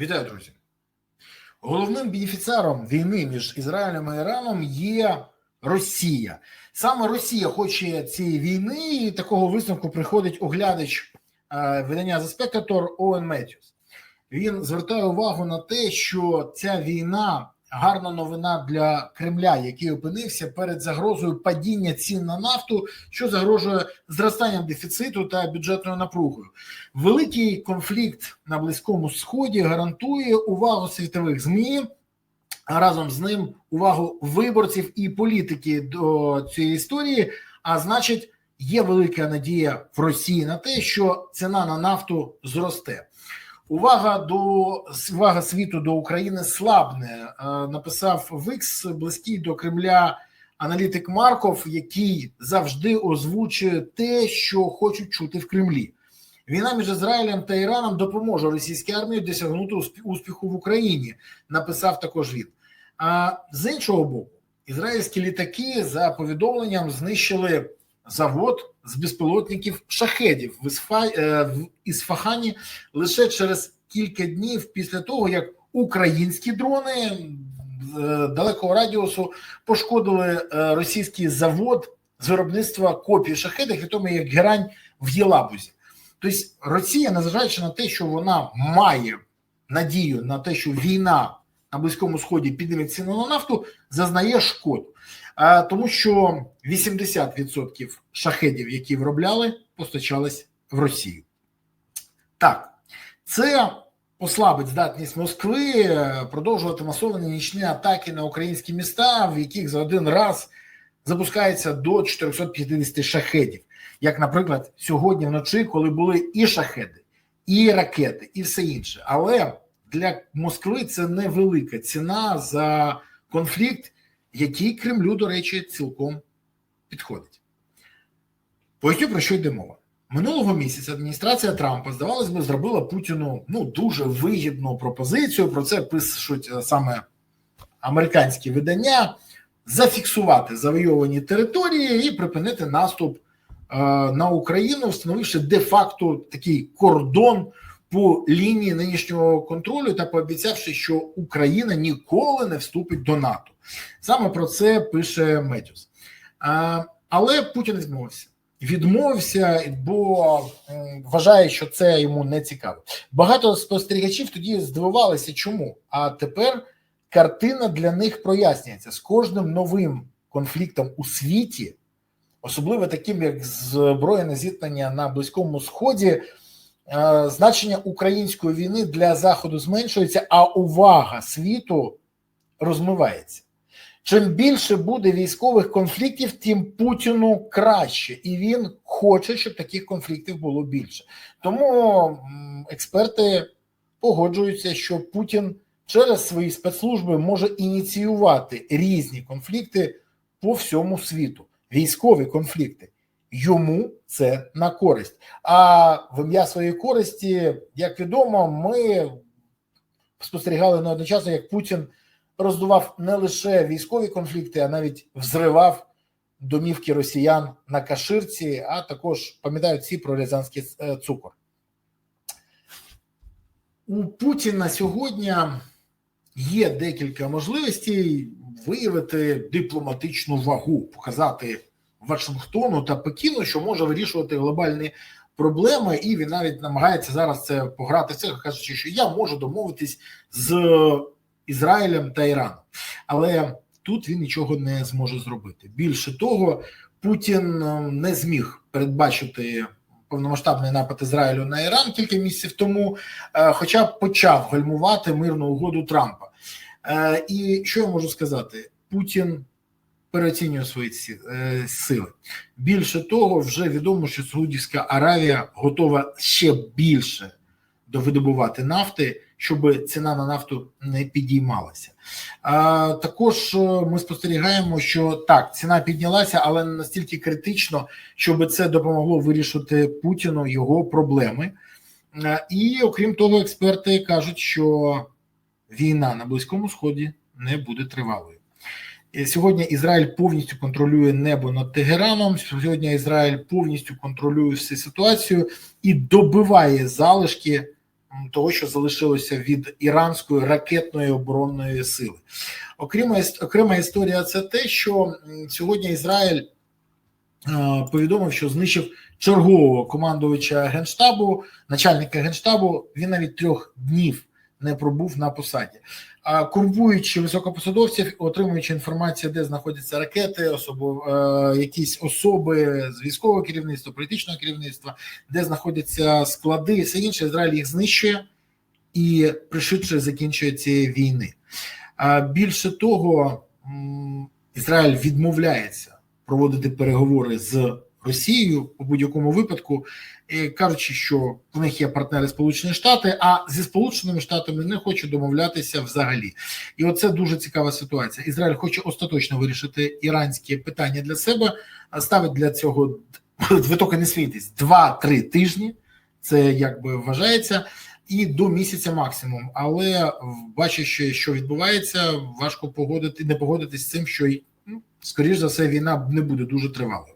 Вітаю, друзі. Головним бенефіціаром війни між Ізраїлем і Іраном є Росія. Саме Росія хоче цієї війни, і такого висновку приходить оглядач е, видання за спектатор Оуен Меттюс. Він звертає увагу на те, що ця війна гарна новина для Кремля, який опинився перед загрозою падіння цін на нафту, що загрожує зростанням дефіциту та бюджетною напругою. Великий конфлікт на близькому сході гарантує увагу світових змі. А разом з ним увагу виборців і політики до цієї історії. А значить, є велика надія в Росії на те, що ціна на нафту зросте. Увага до увага світу до України слабне. Е, Написав Викс близький до Кремля аналітик Марков, який завжди озвучує те, що хочуть чути в Кремлі. Війна між Ізраїлем та Іраном допоможе російській армії досягнути усп- успіху в Україні. Написав також він. А з іншого боку, ізраїльські літаки за повідомленням знищили завод з безпілотників шахедів в, е, Ісфахані лише через кілька днів після того, як українські дрони е, далекого радіусу пошкодили е, російський завод з виробництва копій шахедів, відомий як Герань в Єлабузі. Тобто Росія, незважаючи на те, що вона має надію на те, що війна на Близькому Сході підніме ціну на нафту, зазнає шкоду. А, тому що 80% шахедів, які виробляли, постачались в Росію. Так, це послабить здатність Москви е, продовжувати масовані нічні атаки на українські міста, в яких за один раз запускається до 450 шахедів. Як, наприклад, сьогодні вночі, коли були і шахеди, і ракети, і все інше. Але для Москви це невелика ціна за конфлікт, який Кремлю, до речі, цілком підходить. Поясню, про що йде мова. Минулого місяця адміністрація Трампа, здавалось би, зробила Путіну ну дуже вигідну пропозицію. Про це пишуть е, саме американські видання: зафіксувати завойовані території і припинити наступ е, на Україну, встановивши де-факто такий кордон по лінії нинішнього контролю та пообіцявши, що Україна ніколи не вступить до НАТО. Саме про це пише Метюс. Але Путін відмовився. Відмовився, бо вважає, що це йому не цікаво. Багато спостерігачів тоді здивувалися, чому. А тепер картина для них прояснюється з кожним новим конфліктом у світі, особливо таким, як збройне зіткнення на Близькому Сході. Е, Значення української війни для заходу зменшується, а увага світу розмивається. Чим більше буде військових конфліктів, тим Путіну краще, і він хоче, щоб таких конфліктів було більше. Тому експерти погоджуються, що Путін через свої спецслужби може ініціювати різні конфлікти по всьому світу, військові конфлікти. Йому це на користь. А в ім'я своєї користі, як відомо, ми спостерігали неодночасно, як Путін роздував не лише військові конфлікти, а навіть взривав домівки росіян на Каширці, а також пам'ятають всі про рязанський е, цукор. У Путіна сьогодні є декілька можливостей виявити дипломатичну вагу, показати Вашингтону та Пекіну, що може вирішувати глобальні проблеми, і він навіть намагається зараз це пограти в це, кажучи, що я можу домовитись з Ізраїлем та Іраном. Але тут він нічого не зможе зробити. Більше того, Путін е, не зміг передбачити повномасштабний напад Ізраїлю на Іран кілька місяців тому, е, хоча почав гальмувати мирну угоду Трампа. Е, І що я можу сказати? Путін переоцінює свої ці- е, сили. Більше того, вже відомо, що Саудівська Аравія готова ще більше довидобувати нафти, щоб ціна на нафту не підіймалася. А, також е, ми спостерігаємо, що так, ціна піднялася, але не настільки критично, щоб це допомогло вирішити Путіну його проблеми. Е, І окрім того, експерти кажуть, що війна на Близькому Сході не буде тривалою. Е, Сьогодні Ізраїль повністю контролює небо над Тегераном. Сьогодні Ізраїль повністю контролює всю ситуацію і добиває залишки того, що залишилося від іранської ракетної оборонної сили. Окрема, окрема історія це те, що сьогодні Ізраїль е, повідомив, що знищив чергового командувача генштабу, начальника генштабу. Він навіть трьох днів не пробув на посаді. Курбуючи високопосадовців, отримуючи інформацію, де знаходяться ракети, особо е, якісь особи з військового керівництва, політичного керівництва, де знаходяться склади, і все інше, Ізраїль їх знищує і пришвидшує закінчує цієї війни. Більше того, Ізраїль відмовляється проводити переговори з Росією у будь-якому випадку, е, кажучи, що в них є партнери Сполучені Штати, а зі Сполученими Штатами не хочуть домовлятися взагалі. І оце дуже цікава ситуація. Ізраїль хоче остаточно вирішити іранське питання для себе, ставить для цього ви тільки не світись 2-3 тижні. Це якби вважається. І до місяця максимум, але бачачи, що відбувається, важко погодити, не погодитись з цим, що ну, скоріш за все війна не буде дуже тривалою.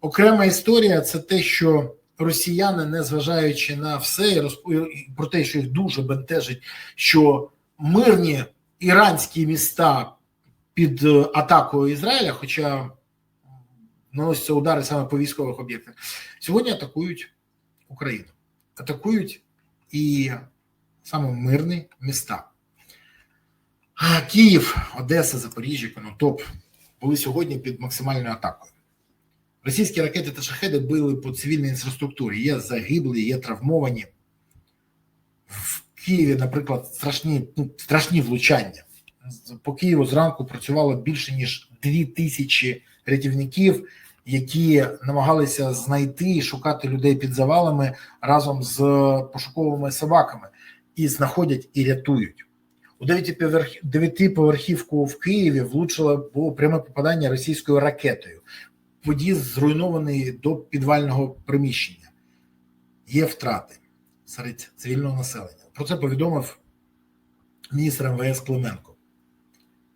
Окрема історія це те, що росіяни, не зважаючи на все, розп- про те, що їх дуже бентежить, що мирні іранські міста під е, атакою Ізраїля, хоча наносяться удари саме по військових об'єктах, сьогодні атакують Україну, атакують і саме мирні міста. Київ, Одеса, Запоріжжя, Конотоп були сьогодні під максимальною атакою. Російські ракети та шахеди били по цивільній інфраструктурі. Є загиблі, є травмовані. В Києві, наприклад, страшні, ну, страшні влучання. По Києву зранку працювало більше ніж дві тисячі рятівників, які намагалися знайти і шукати людей під завалами разом з пошуковими собаками, і знаходять і рятують. У дев'ятиповерх- дев'ятиповерхівку в Києві влучило було пряме попадання російською ракетою. Под'їзд зруйнований до підвального приміщення. Є втрати серед цивільного населення. Про це повідомив міністр МВС Клименко.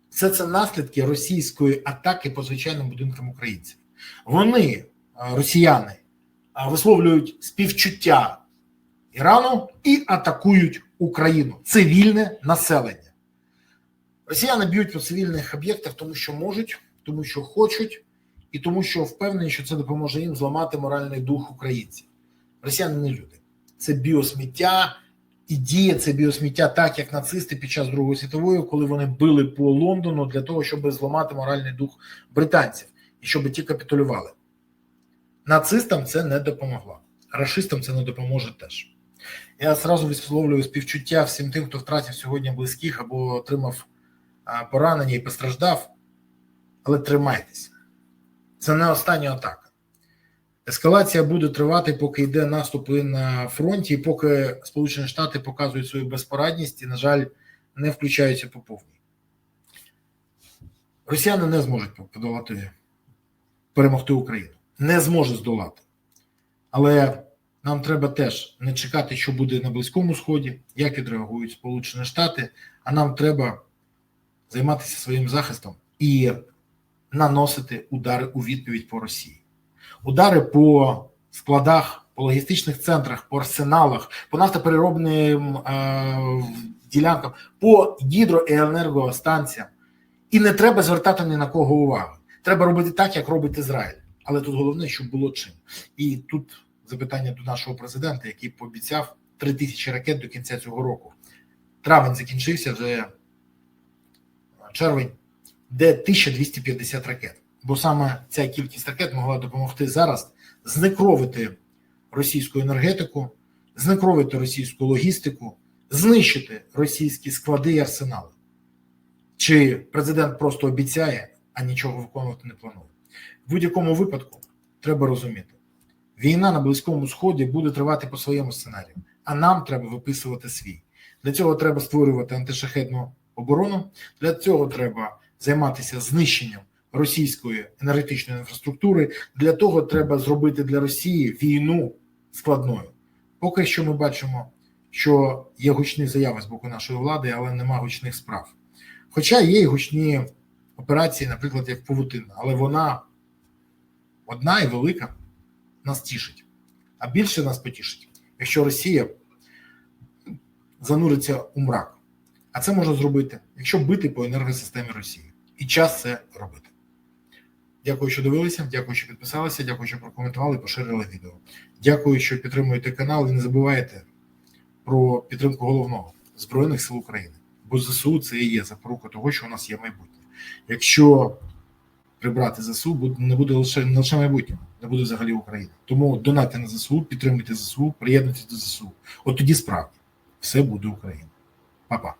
Все це наслідки російської атаки по звичайним будинкам українців. Вони, росіяни, висловлюють співчуття Ірану і атакують Україну, цивільне населення. Росіяни б'ють по цивільних об'єктах, тому що можуть, тому що хочуть, і тому, що впевнені, що це допоможе їм зламати моральний дух українців. Росіяни не люди. Це біосміття, і діє це біосміття так, як нацисти під час Другої світової, коли вони били по Лондону для того, щоб зламати моральний дух британців і щоб ті капітулювали. Нацистам це не допомогло. Рашистам це не допоможе теж. Я зразу висловлюю співчуття всім тим, хто втратив сьогодні близьких або отримав поранення і постраждав. Але тримайтесь. Це не остання атака. Ескалація буде тривати, поки йде наступи на фронті, і поки Сполучені Штати показують свою безпорадність і, на жаль, не включаються по повній. Росіяни не зможуть подолати, перемогти Україну. Не зможуть здолати. Але нам треба теж не чекати, що буде на Близькому Сході, як відреагують Сполучені Штати, а нам треба займатися своїм захистом і наносити удари у відповідь по Росії. Удари по складах, по логістичних центрах, по арсеналах, по нафтопереробним е, ділянкам, по гідро і енергостанціям. І не треба звертати ні на кого увагу. Треба робити так, як робить Ізраїль. Але тут головне, щоб було чим. І тут запитання до нашого президента, який пообіцяв 3 тисячі ракет до кінця цього року. Травень закінчився вже червень, де 1250 ракет. Бо саме ця кількість ракет могла допомогти зараз знекровити російську енергетику, знекровити російську логістику, знищити російські склади і арсенали. Чи президент просто обіцяє, а нічого виконувати не планує? В будь-якому випадку треба розуміти, війна на Близькому Сході буде тривати по своєму сценарію, а нам треба виписувати свій. Для цього треба створювати антишахетну оборону, для цього треба займатися знищенням російської енергетичної інфраструктури. Для того треба зробити для Росії війну складною. Поки що ми бачимо, що є гучні заяви з боку нашої влади, але нема гучних справ. Хоча є і гучні операції, наприклад, як Павутина, але вона одна і велика нас тішить. А більше нас потішить, якщо Росія зануриться у мрак. А це можна зробити, якщо бити по енергосистемі Росії. І час це робити. Дякую, що дивилися. Дякую, що підписалися. Дякую, що прокоментували, поширили відео. Дякую, що підтримуєте канал. І не забувайте про підтримку головного Збройних сил України. Бо ЗСУ це і є запорука того, що у нас є майбутнє. Якщо прибрати ЗСУ, не буде лише не лише майбутнього, не буде взагалі України. Тому донати на ЗСУ, підтримуйте ЗСУ, приєднуйтесь до ЗСУ. От тоді справді все буде Україна. Па-па.